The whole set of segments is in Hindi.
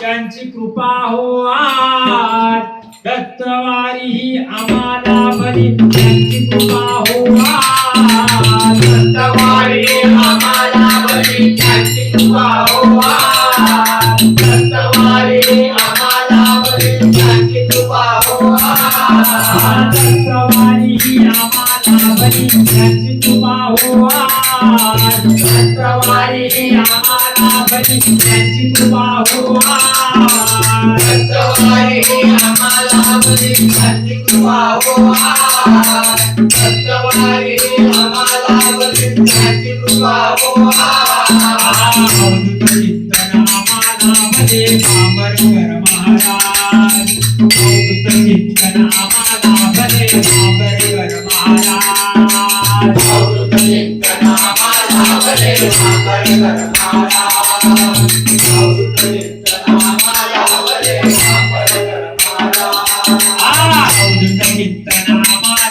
त्यांची कृपा हो आज. दत्तवारी ही आम्हाला बरी. त्यांची कृपा हो आज. दत्तवारी आम्हाला बरी त्यांची कृपा हो आज दत्तवारी ही आम्हाला बरी त्यांची कृपा महाराज. अवधूत चिंतन आम्हाला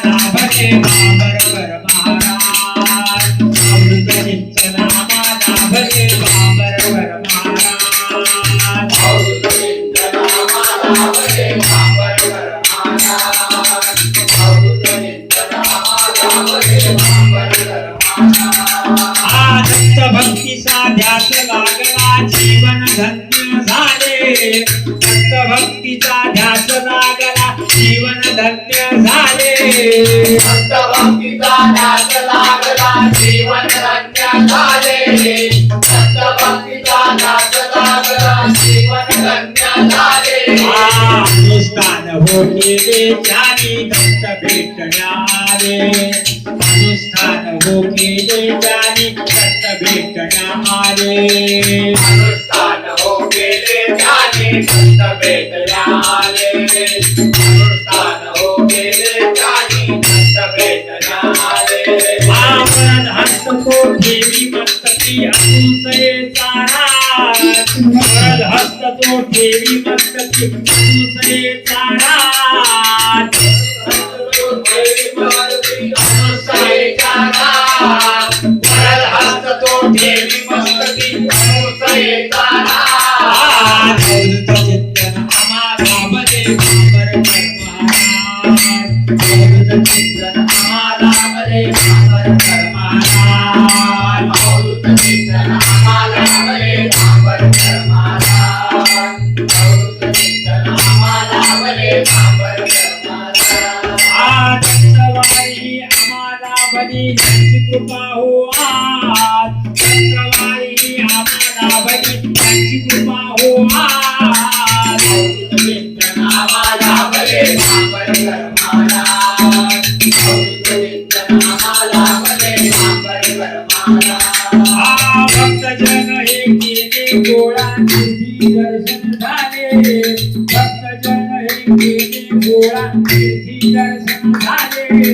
जीवन धन्य झाले। लागला जीवन धन्य झाले। भक्त भक्तीचा लागला जीवन धन्य झाले। अनुष्ठान हो केले ज्ञानी दत्त भेटणारे। अनुष्ठान हो ज्ञानी दत्त भेटणारे। अनुष्ठान हो गेले भक्त भेटल्याले हस्त देवी मस्तकी अनुसये से सारा। हस्त तो ठेवी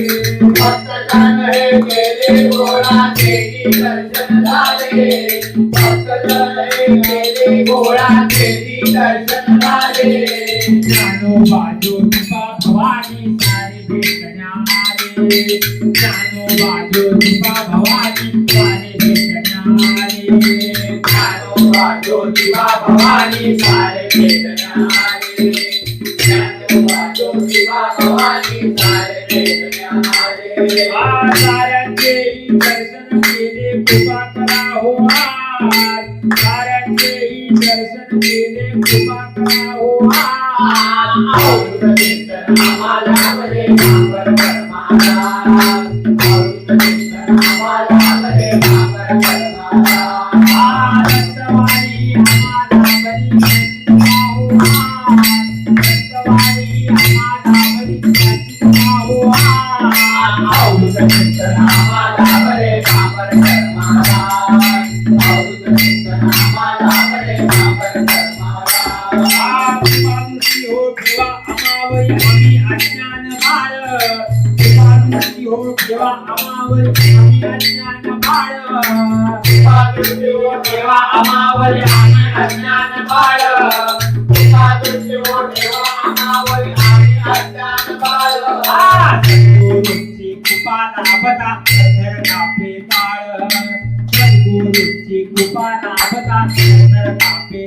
भक्तजन हे दर्शन झाले भक्तजन हे दर्शन झाले ज्ञानोबा ज्योतिबा भवानी सारे भेटणारे ज्ञानोबा ज्योतिबा भवानी सारे ज्ञानोबा ज्योतिबा भवानी सारे भेटण्यारे ज्ञानोबा ज्योतिबा भवानी सारे के साऱ्यांचे दर्शन केले कृपा करा हो आज साऱ्यांचे दर्शन केले कृपा करा हो आज अवधूत चिंतन पावावई आम्ही अज्ञान बाळ. कृपादृष्टी हो देवा आमावई आम्ही अज्ञान बाळ. कृपादृष्टी हो देवा आमावई आम्ही अज्ञान बाळ. कृपादृष्टी हो देवा आमावई आम्ही अज्ञान बाळ. सद्गुरूची कृपा लाभता नर कापे काळ कृपा लाभता नर कापे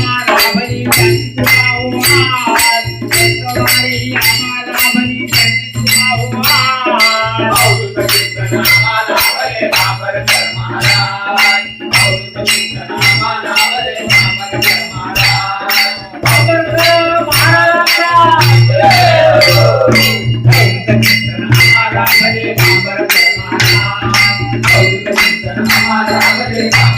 Gracias.